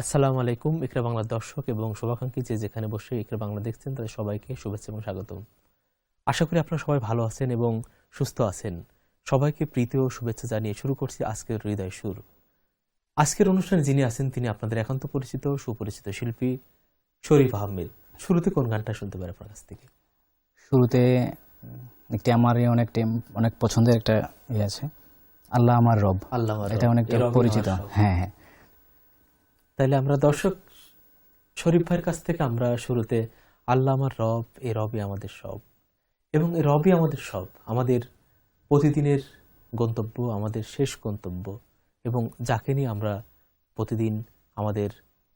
আসসালামু আলাইকুম ইকরা বাংলার দর্শক এবং শুভাকাঙ্ক্ষী যে যেখানে বসে ইকরা বাংলা দেখছেন তাদের সবাইকে শুভেচ্ছা এবং স্বাগতম। আশা করি আপনারা সবাই ভালো আছেন এবং সুস্থ আছেন। সবাইকে প্রীতি ও শুভেচ্ছা জানিয়ে শুরু করছি আজকের হৃদয় সুর। আজকের অনুষ্ঠানে যিনি আছেন তিনি আপনাদের একান্ত পরিচিত সুপরিচিত শিল্পী শরীফ আহমেদ। শুরুতে কোন গানটা শুনতে পারে আপনার কাছ থেকে? শুরুতে একটি আমার অনেক অনেক পছন্দের একটা ইয়ে আছে আল্লাহ আমার রব। আল্লাহ এটা অনেকটা পরিচিত। হ্যাঁ হ্যাঁ। তাহলে আমরা দর্শক শরীফ ভাইয়ের কাছ থেকে আমরা শুরুতে আল্লাহ আমার রব, এ রবই আমাদের সব। এবং এই রবই আমাদের সব। আমাদের প্রতিদিনের গন্তব্য, আমাদের শেষ গন্তব্য। এবং যাকে নিয়ে আমরা প্রতিদিন আমাদের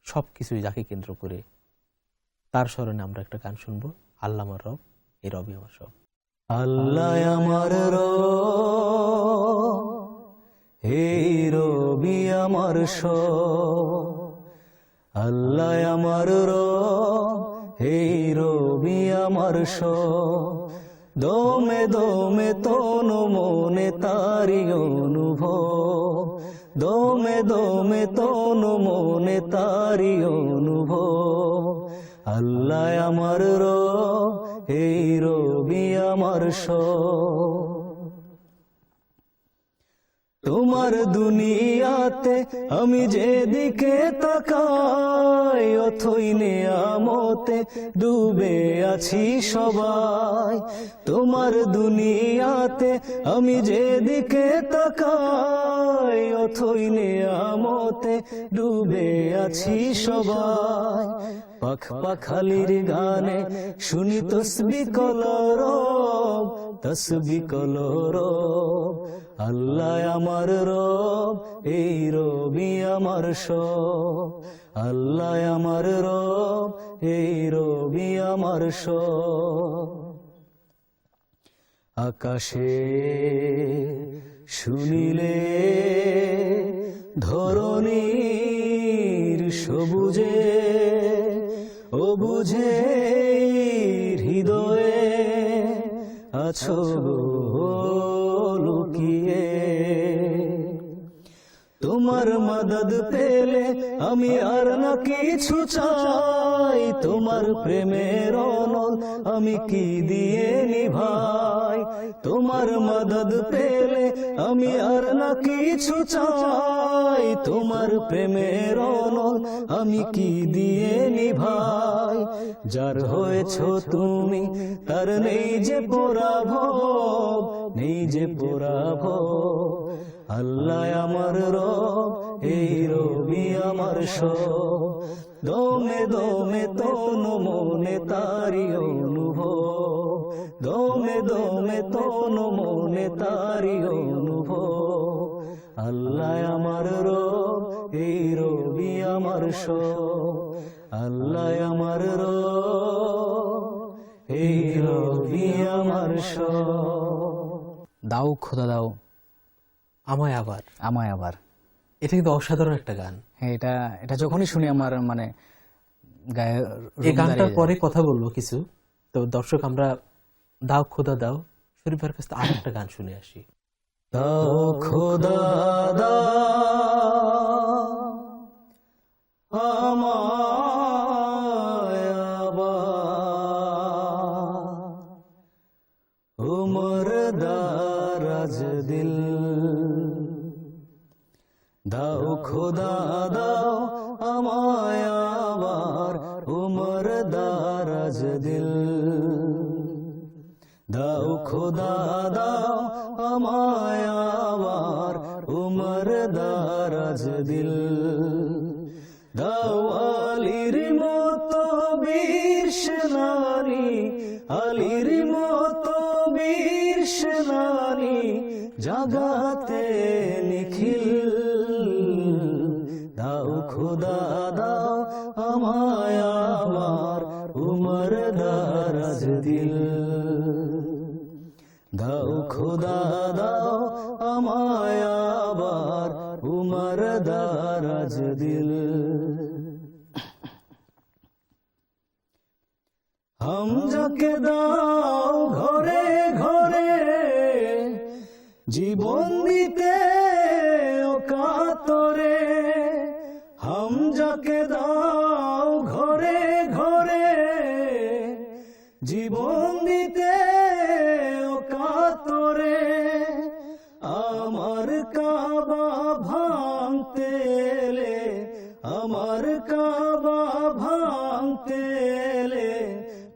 সব কিছুই যাকে কেন্দ্র করে তার স্মরণে আমরা একটা গান শুনব, আল্লাহ আমার রব, এ রবই আমার সব। আল্লাহ আমার হে রবি আমার আল্লাহ আমার হে রবি আমার দমে দমে তনু মনে তারি অনুভব। দমে দমে তনু মনে তারি অনুভব। আল্লাহ আমার রো রবি আমার সব। তোমার দুনিয়াতে আমি যেদিকে তাকাই, অথই নেয়ামতে ডুবে আছি সবাই। তোমার দুনিয়াতে আমি যেদিকে তাকাই, অথই নেয়ামতে ডুবে আছি সবাই। পাখ পাখালির গানে শুনি তসবি কলর তসবি কলর। আল্লাহ আমার রব, এই রবি আমার সব। আল্লাহ আমার রব, এই রবি আমার সব। আকাশে শুনিলে ধরণীর সবুজে বুঝে হৃদয়ে আছো লুকিয়ে। তোমার মদদ পেলে আমি আর না কিছু চাই। তোমার প্রেমের অনল, আমি কি দিয়ে নিভাই? তোমার মদদ পেলে আমি আর না কিছু চাই। তোমার প্রেমের অনল, আমি কি দিয়ে নিভাই? যার হয়েছ তুমি, তার নেই যে পোড়াভ নেই যে পোরা পোড়াভ আল্লাহ আমার রব, এই রবি আমার সব। দমে দমে তনু মনে তারি অনুভব। দমে দমে তনু মনে তারি অনুভব। আল্লাহ আমার রব, এই রবি আমার সব। আল্লাহ আমার রব, এই রবি আমার দাও, খোদা, দাও। আমায় আবার। আমায় আবার। এটা কিন্তু অসাধারণ একটা গান। হ্যাঁ এটা এটা যখনই শুনি আমার মানে গায়ে এই গানটার পরে কথা বলব কিছু। তো দর্শক আমরা দাও খোদা দাও শরীফের কাছ থেকে আরেকটা গান শুনে আসি। দাও খোদা দাও। উমর দারাজ দিল। দাও খোদা, দাও আমায় উমর দারাজ দিল। দাও আলির মতো বীর সেনানি আলির মতো বীর সেনানি জাগাতে নিখিল। দাও, খোদা দাও, আমায় আবার উমর দারাজ দিল। দাও, খোদা দাও, আমায় উমর দারাজ দিল। দাও ঘরে ঘরে, জীবন দিতে ঘরে ঘরে জীবন দিতে কাতরে আমার কাবা ভাঙতে আমার কাবা ভাঙতে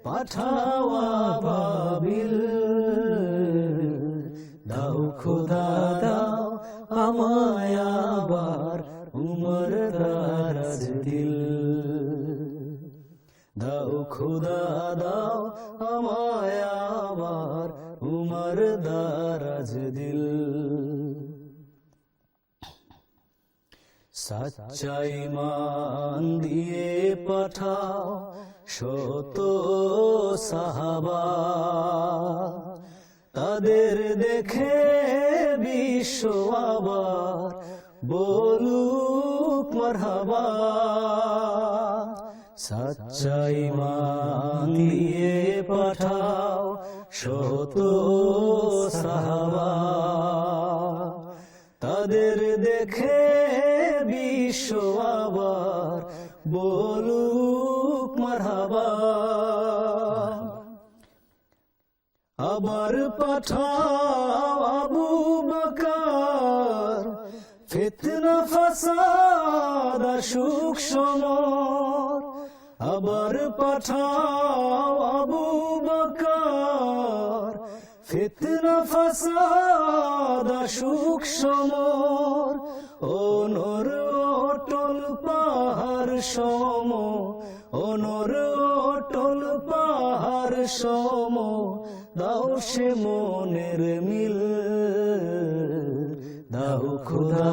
পাঠাওয়া বাবিল দাও খোদা, দাও আমায় আবার উমর দারাজ দিল। সচ্চাই মান দিয়ে পাঠাও শত সাহাবা। তাদের দেখে বিশ্ব আবার বলুক মারহাবা। সচ্চাই মান দিয়ে পাঠাও শত সাহাবা। তাদের দেখে বিশ্ব আবার বলুক মারহাবা। আবার পাঠাও আবু বকর, ফিতনা, ফাসাদ সুখ সমর আবার পাঠাও আবু বকর। ফিতনা, ফাসাদ, সুখ, সমর। অনর অটল পাহাড় সম অনর অটল পাহাড় সম দাও সে মনের মিল, দাও খুদা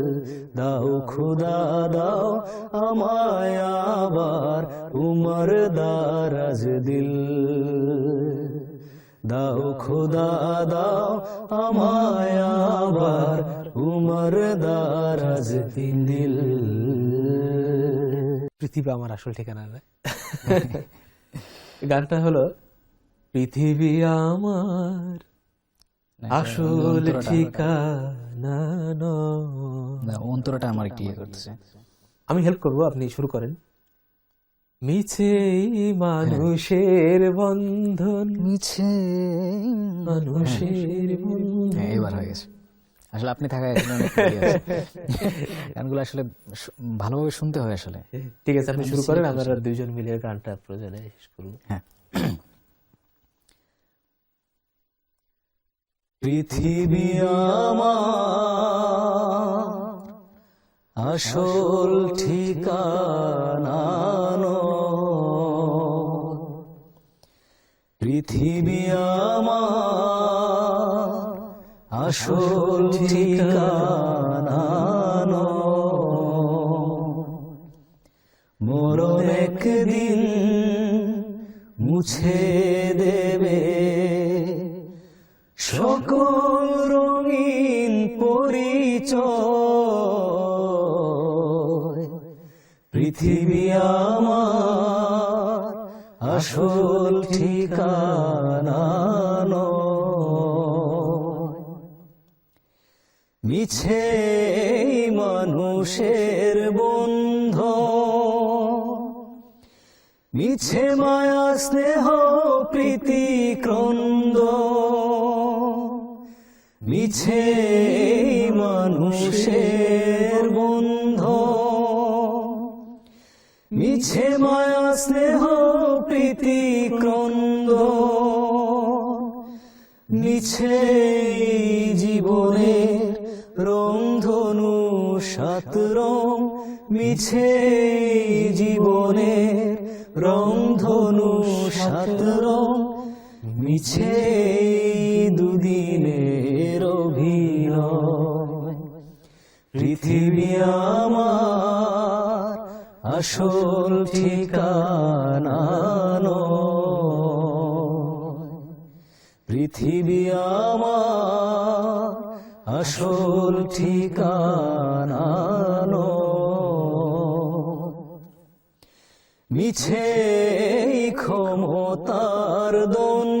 দাও খুদা দাও আমায় আবার উমর দারাজ দিল। দাও খুদা দাও আমায় আবার উমর দারাজ দিল। পৃথিবী আমার আসল ঠিকানা না গানটা হলো পৃথিবী আমার আসল ঠিকানা। না, অন্তরটা আমার একটু ইয়ে করতেছে। আমি হেল্প করব আপনি শুরু করেন। মিছে মানুষের বন্ধন। মিছে মানুষের বন্ধন। হ্যাঁ এবার হয়ে গেছে। আসলে আপনি থাকা ইয়ে। গানগুলো আসলে ভালোভাবে শুনতে হয় আসলে। ঠিক আছে আপনি শুরু করেন আমরা দুইজন মিলে গানটা প্রয়োজনে শেষ করব। হ্যাঁ। পৃথিবী আমার আসল ঠিকানা। পৃথিবী আমার আসল ঠিকানা। মরণ একদিন মুছে দেবে সকল রঙিন পরিচয়। পৃথিবী আমার আসল ঠিকানা। মিছে মানুষের বন্ধ। মিছে মায়া, স্নেহ, প্রীতি, ক্রন্দ। মিছে মানুষের বন্ধ। মিছে মায়া, স্নেহ, প্রীতি, ক্রন্দ। মিছে এই জীবনের রংধনু সাত রং মিছে এই জীবনের রংধনু সাত রং মিছে এই পৃথিবী আমার আসল ঠিকানা। পৃথিবী আমার আসল ঠিকানা। মিছে ক্ষমতার দ্বন্দ্ব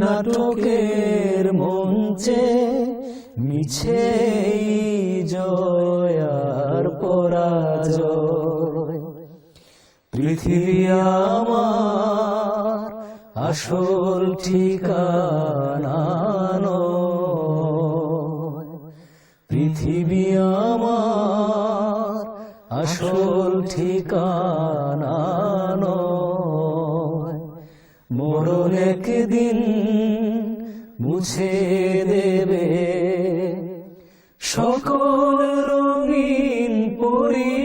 নাটকের মঞ্চে মিছে জয়ার পরাজয়। আমার আসল ঠিকানা পৃথিবী আমার আসল ঠিকানা একদিন মুছে দেবে সকল রঙিন পরিচয়